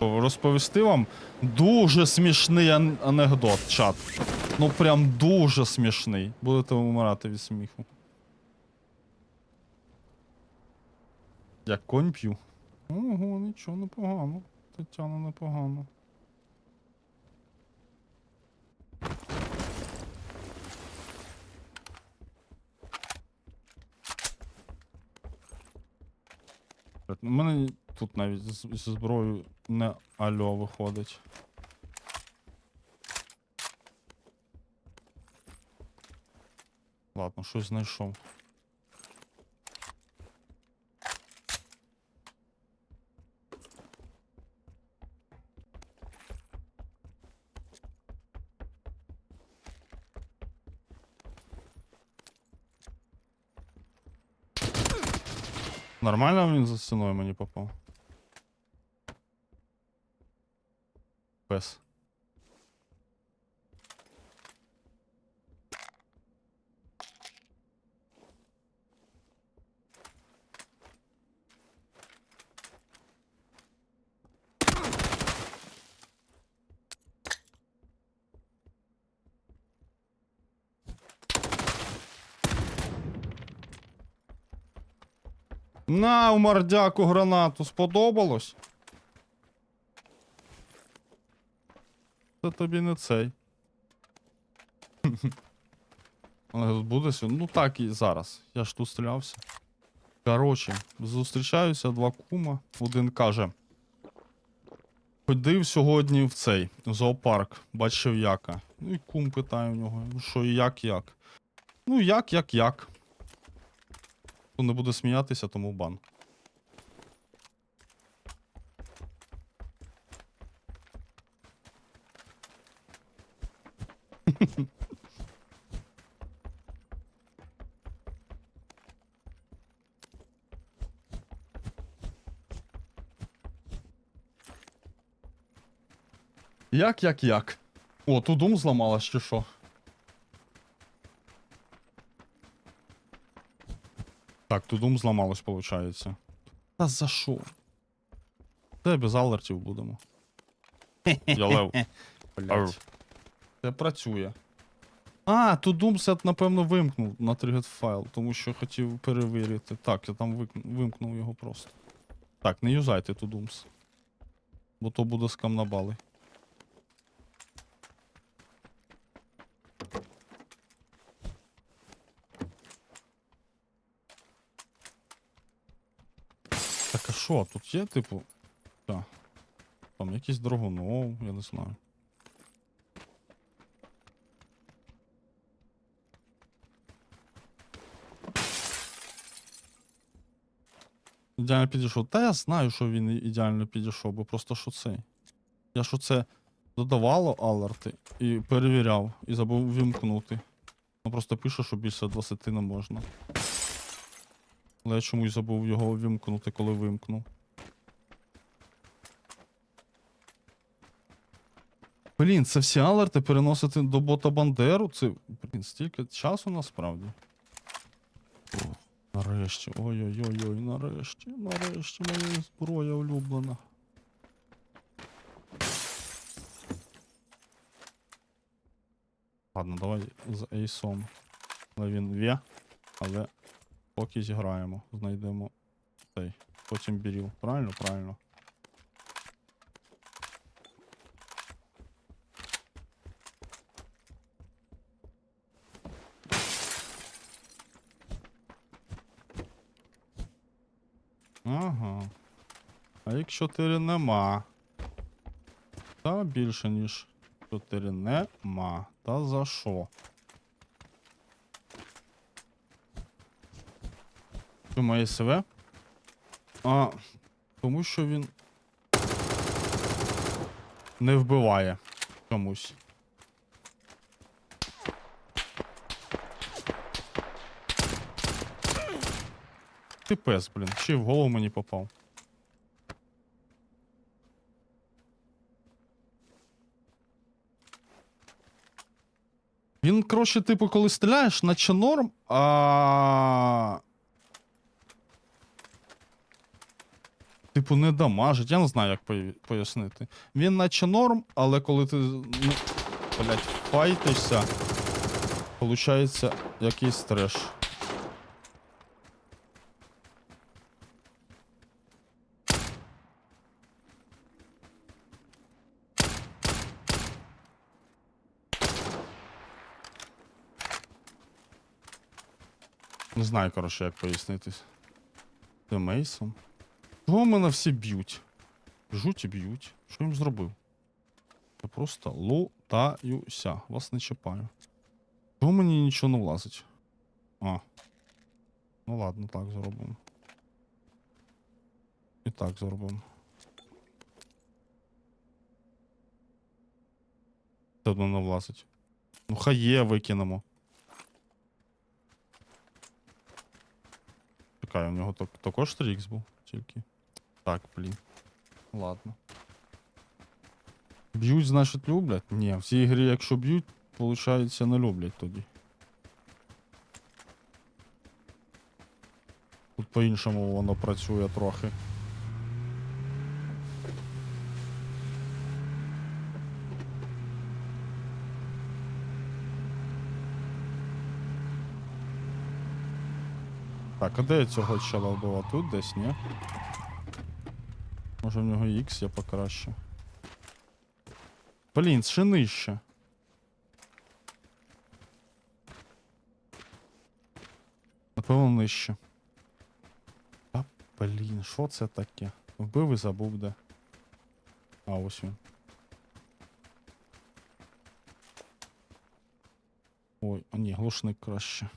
Розповісти вам дуже смішний анекдот, чат. Ну прям дуже смішний. Будете вмирати від сміху. Як конь п'ю. Ого, нічого непогано. Тетяна непогано. У мене тут навіть з- зі зброєю не альо виходить. Ладно, щось знайшов. Нормально він за стіною мені попав? Пес. На, у мордяку гранату сподобалось? Це тобі не цей. Але сьогодні. Ну так і зараз. Я ж тут стрілявся. Коротше, зустрічаюся два кума. Один каже. Ходив сьогодні в цей в зоопарк, бачив яка. Ну і кум питає у нього, ну що як, як. Ну, як, як, як. Хто не буде сміятися, тому бан. Як, як, як? О, тут дум зламалась чи що? Так, тут дум зламалось, виходить. Та за що? Та без алертів будемо. Я лев. Блять. Це працює. А, тут Думсет, напевно, вимкнув на тригет файл, тому що хотів перевірити. Так, я там вимкнув його просто. Так, не юзайте тут Думс. Бо то буде скам на бали. Так, а що, тут є, типу. Так. Там якийсь драгунов, я не знаю. Ідеально підійшов. Та я знаю, що він ідеально підійшов, бо просто що цей. Я що це додавало алерти і перевіряв, і забув вімкнути. Ну просто пише, що більше 20 не можна. Але я чомусь забув його вімкнути, коли вимкнув. Блін, це всі алерти переносити до бота Бандеру. Це, блін, стільки часу насправді. Нарешті. Ой-ой-ой, нарешті, нарешті моя зброя улюблена. Ладно, давай з ейсом. Але він вє, але поки зіграємо, знайдемо цей. Потім біріл. Правильно? Правильно. Ага. А їх 4 нема. Та більше, ніж 4 нема. Та за що? Чому СВ? А, тому що він не вбиває чомусь. Ти пес, блін, ще в голову мені попав. Він, коротше, типу, коли стріляєш, наче норм, а. Типу, не дамажить. Я не знаю, як пояснити. Він наче норм, але коли ти ну, блять, файтишся, получається якийсь треш. Знаю, коротше, як пояснити. Це Мейсон. Чого мене всі б'ють? Жуть і б'ють. Що їм зробив? Я просто лутаюся. Вас не чіпаю. Чого мені нічого не влазить? А. Ну ладно, так зробимо. І так зробимо. Все одно не влазить. Ну є, викинемо. Чекай, у нього так, також 3х був тільки. Так, блін. Ладно. Б'ють, значить, люблять? Ні, в цій грі, якщо б'ють, виходить, не люблять тоді. Тут по-іншому воно працює трохи. Так, а де я цього чела вбила? Тут десь, ні? Може в нього X є покраще. Блін, ще нижче. Напевно, нижче. А, блін, що це таке? Вбив і забув де. А, ось він. Ой, а ні, глушник краще.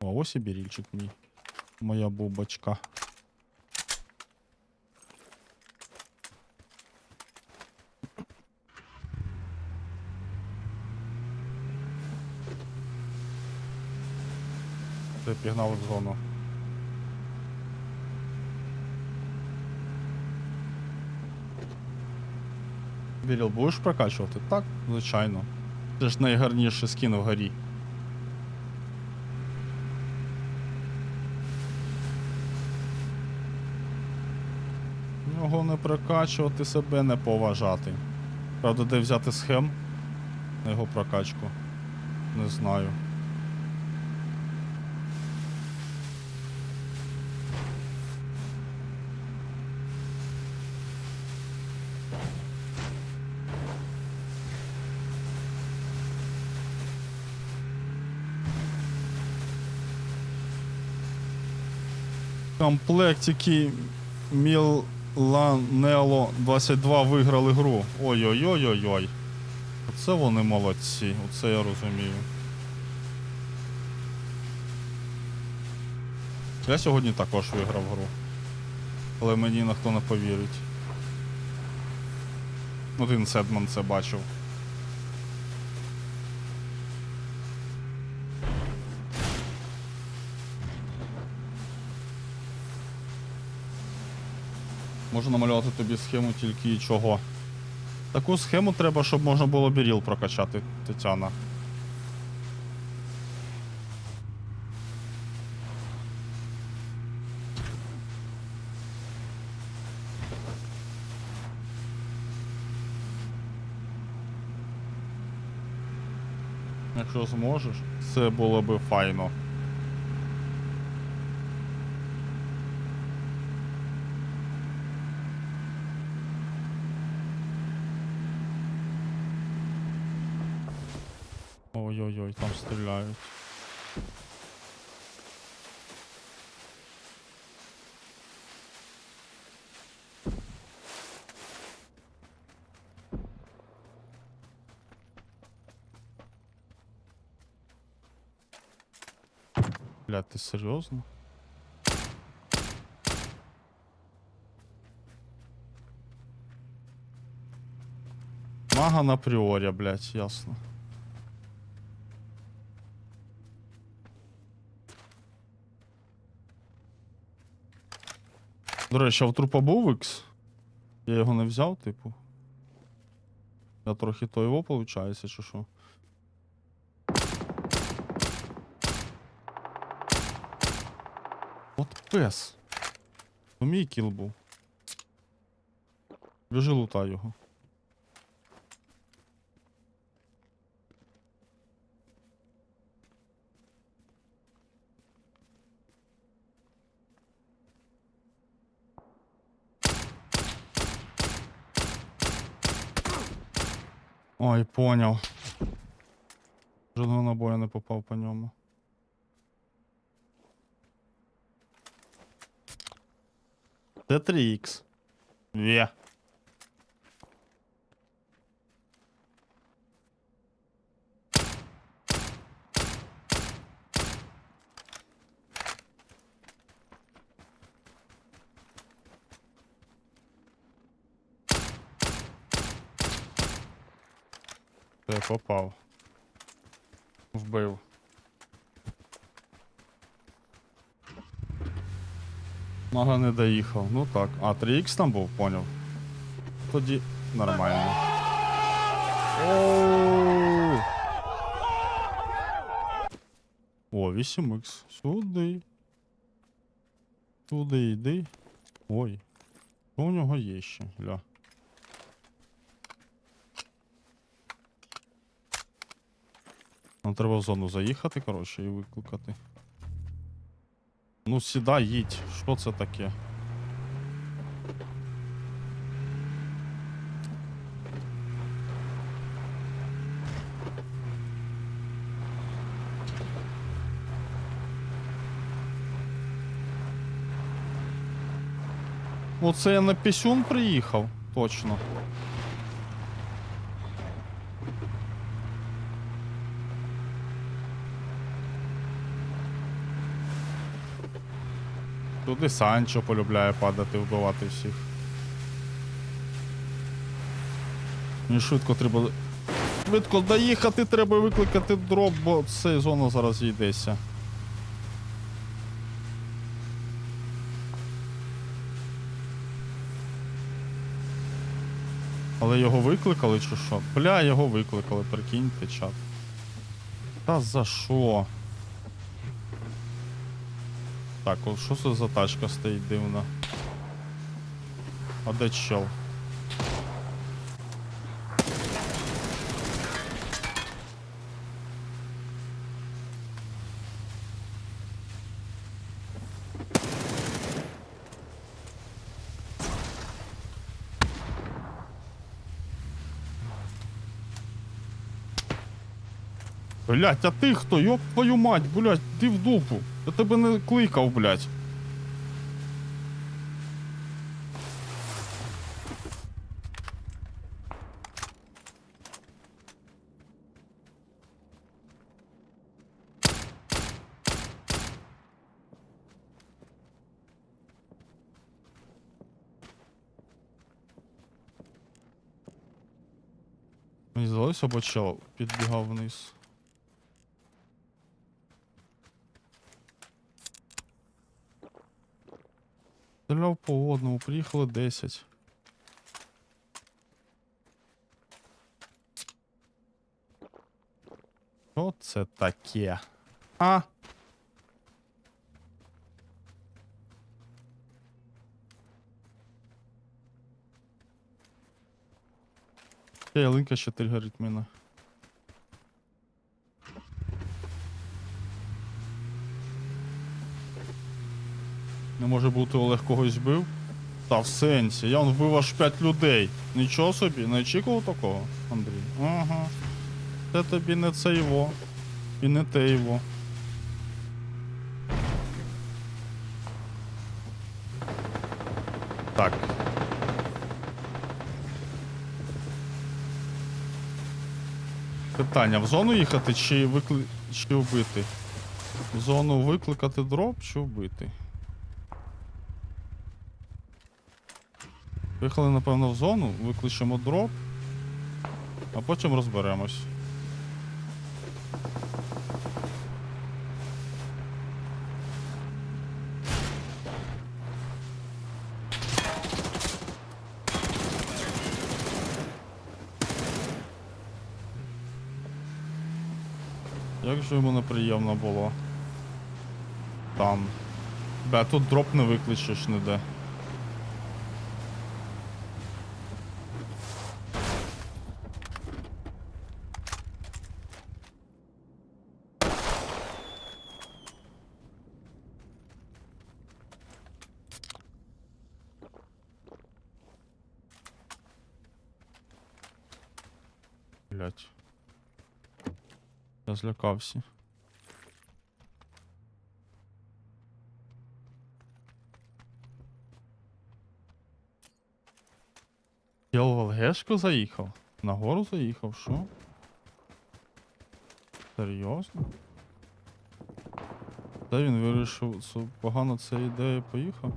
О, ось і бірільчик мій. Моя бубочка. Ти пігнав в зону. Біріл, будеш прокачувати? Так, звичайно. Це ж найгарніший скін в горі. Прокачувати, себе не поважати. Правда, де взяти схем на його прокачку? Не знаю. Комплектики Міланело 22 виграли гру. Ой-ой-ой-ой-ой. Оце вони молодці, оце я розумію. Я сьогодні також виграв гру. Але мені ніхто не повірить. Один Седман це бачив. Можу намалювати тобі схему тільки і чого. Таку схему треба, щоб можна було біріл прокачати, Тетяна. Якщо зможеш, це було би файно. Ой-ой-ой, там стріляють. Бля, ти серйозно? Мага на пріорі, блядь, ясно. До речі, а в трупа був X? Я його не взяв, типу. Я трохи то його, виходить, чи що? Пес. То мій кіл був. Біжи лутай його. Ой, поняв. Жодного набою не попав по ньому. Т3Х. Ве. Ти попав. Вбив. Мага не доїхав. Ну так. А, 3х там був, поняв. Тоді нормально. Оу! О, 8х. Сюди. Сюди йди. Ой. Що у нього є ще? Гля. Нам треба в зону заїхати, коротше, і викликати. Ну, сідай, їдь. Що це таке? Оце я на пісюн приїхав, точно. Туди Санчо полюбляє падати, вбивати всіх. Мені швидко треба. Швидко доїхати, треба викликати дроп, бо цей зона зараз йдеться. Але його викликали чи що? Бля, його викликали, прикиньте, чат. Та за що? Так, от що це за тачка стоїть дивна? А де чел? Блять, а ти хто? Йоп твою мать, блять, ти в дупу. Я тебе не кликав, блять. Мені здалося, або чел підбігав вниз. Стріляв по одному, приїхало 10. Що це таке? А? Ялинка ще тригерить мене. Може бути Олег когось вбив? Та в сенсі, я он вбив аж 5 людей. Нічого собі, не очікував такого, Андрій. Ага. Це тобі не це його. І не те його. Так. Питання, в зону їхати чи викли... чи вбити? В зону викликати дроп чи вбити? Поїхали, напевно, в зону, викличемо дроп, а потім розберемось. Як же йому неприємно було. Там. Бля, тут дроп не викличеш ніде. Блядь. Я злякався. Я в ЛГшку заїхав? Нагору заїхав, що? Серйозно? Де він вирішив, що погано ця ідея поїхав?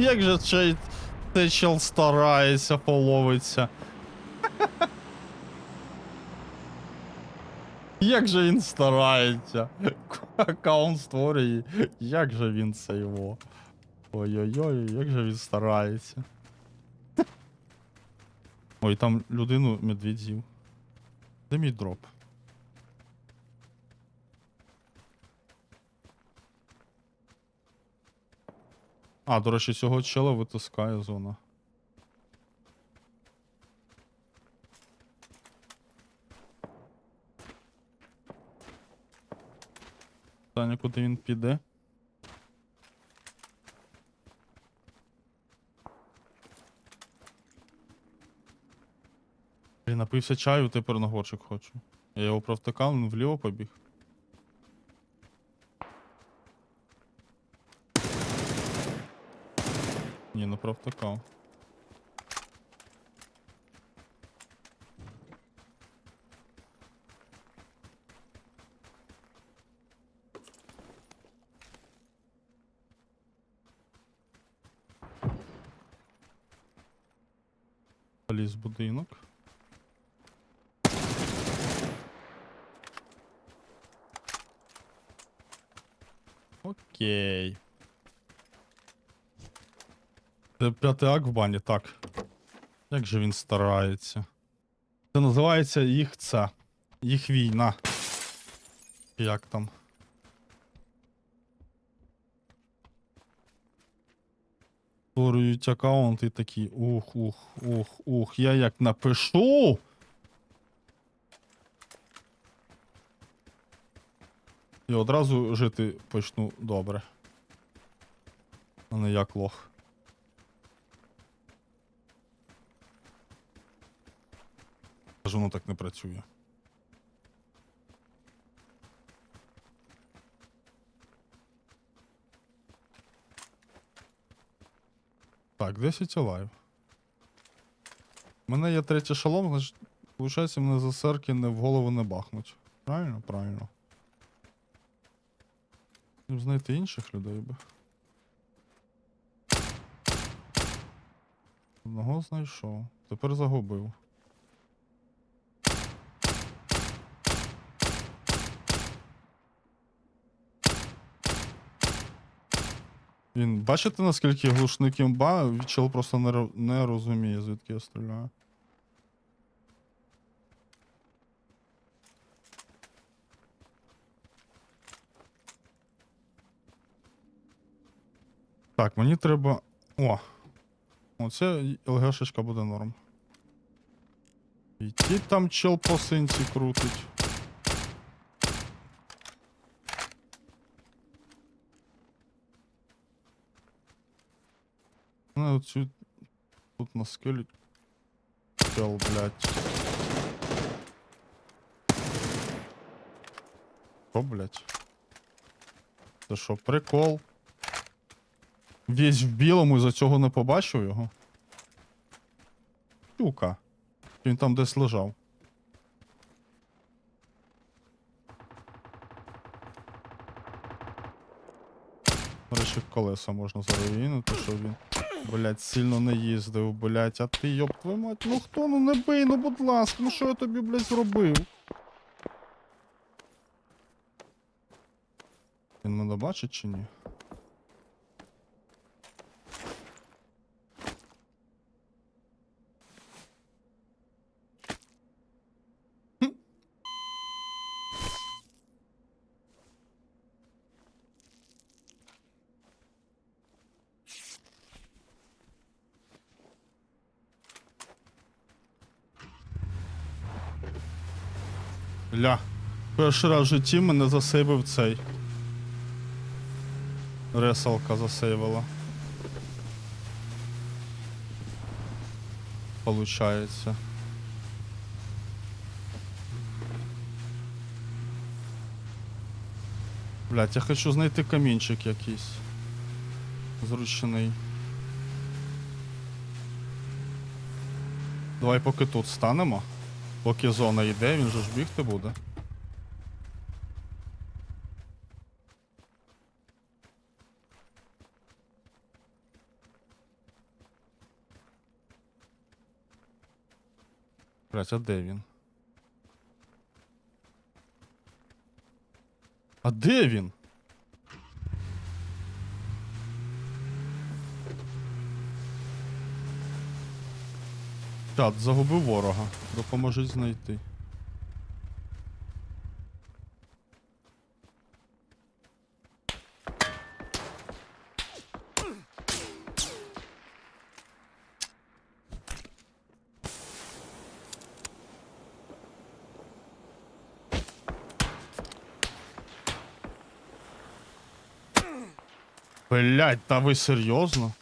Як же цей, чел старається, половиться. Як же він старається? Аккаунт створює. Як же він це його? Ой-ой-ой, як же він старається. Ой, там людину медведь з'їв. Де мій дроп? А, до речі, цього чела витискає зона. Таня, куди він піде? Блін, напився чаю, тепер на горчик хочу. Я його провтикав, він вліво побіг. Провтикав. Поліз в будинок. Окей. П'ятий акт в бані, так. Як же він старається? Це називається їх це. Їх війна. Як там? Створюють аккаунт і такі. Ух, ух, ух, ух. Я як напишу. І одразу жити почну добре. А не як лох. Аж воно так не працює. Так, 10 лайв. У мене є третій шалом, значить, виходить, мене за серки не в голову не бахнуть. Правильно? Правильно. Ну, знайти інших людей би. Одного знайшов. Тепер загубив. Він, бачите, наскільки глушник імба, чел просто не, не розуміє, звідки я стріляю. Так, мені треба. О! Оце ЛГшечка буде норм. І ті там чел по синці крутить. Ну, оцю тут на скелі. Чел, блядь. Що, блядь? Це що, прикол? Весь в білому і за цього не побачив його. Тюка. Він там десь лежав. Речі, колеса можна заруїнити, що він, блядь, сильно не їздив, блядь, а ти йоб твою мать, ну хто, ну не бий, ну будь ласка, ну що я тобі, блядь, зробив? Він мене бачить чи ні? Ля. Перший раз в житті мене засейвив цей. Реселка засейвила. Получається. Блять, я хочу знайти камінчик якийсь. Зручний. Давай поки тут станемо. Поки зона йде, він же ж бігти буде. Блять, а де він? А де він? Чат, загубив ворога. Допоможіть знайти. Блять, та ви серйозно?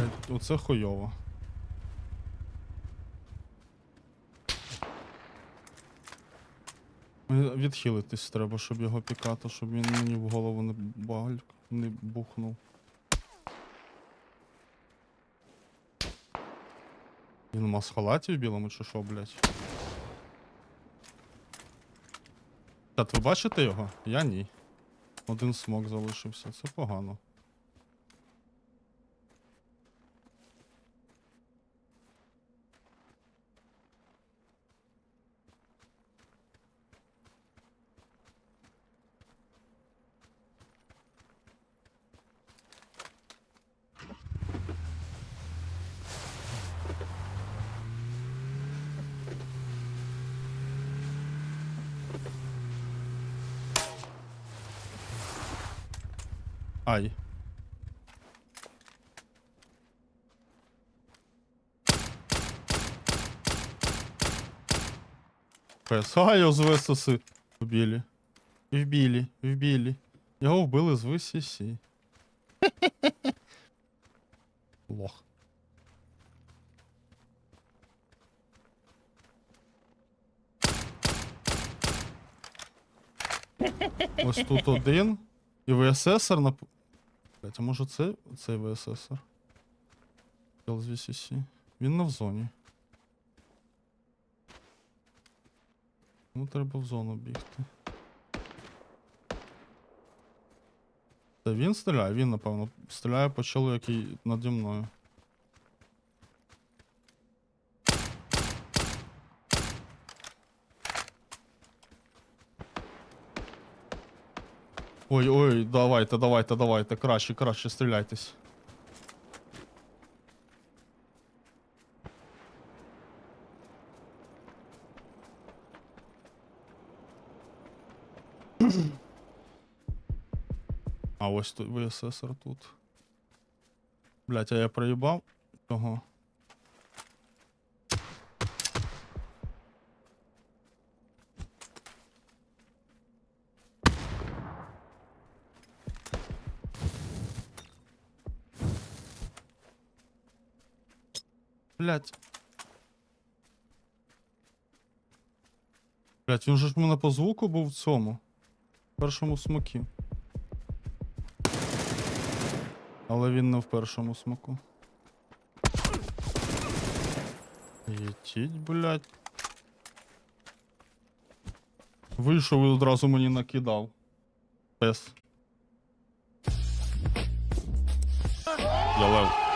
Блядь, Оце хуйово. Відхилитись треба, щоб його пікати, щоб він мені в голову не баль... не бухнув. Він в масхалаті в білому чи що, блядь? Чат, ви бачите його? Я ні. Один смок залишився, це погано. Ай. Пес. А, його з висоси вбили. Вбили, вбили. Його вбили з висісі. Лох. Ось тут один. І ВССР на. Блять, а може це цей ВССР? VCC. Він не в зоні. Ну, треба в зону бігти. Це він стріляє? Він, напевно, стріляє по чоловіку, який наді мною. Ой, ой, давайте, давайте, давайте, краще, краще стріляйтесь. А ось тут ВССР тут. Блять, а я проїбав того. Блять. Блять, він же ж мене по звуку був в цьому. В першому смокі. Але він не в першому смоку. Єтіть, блять. Вийшов і одразу мені накидав. Пес. Я лев.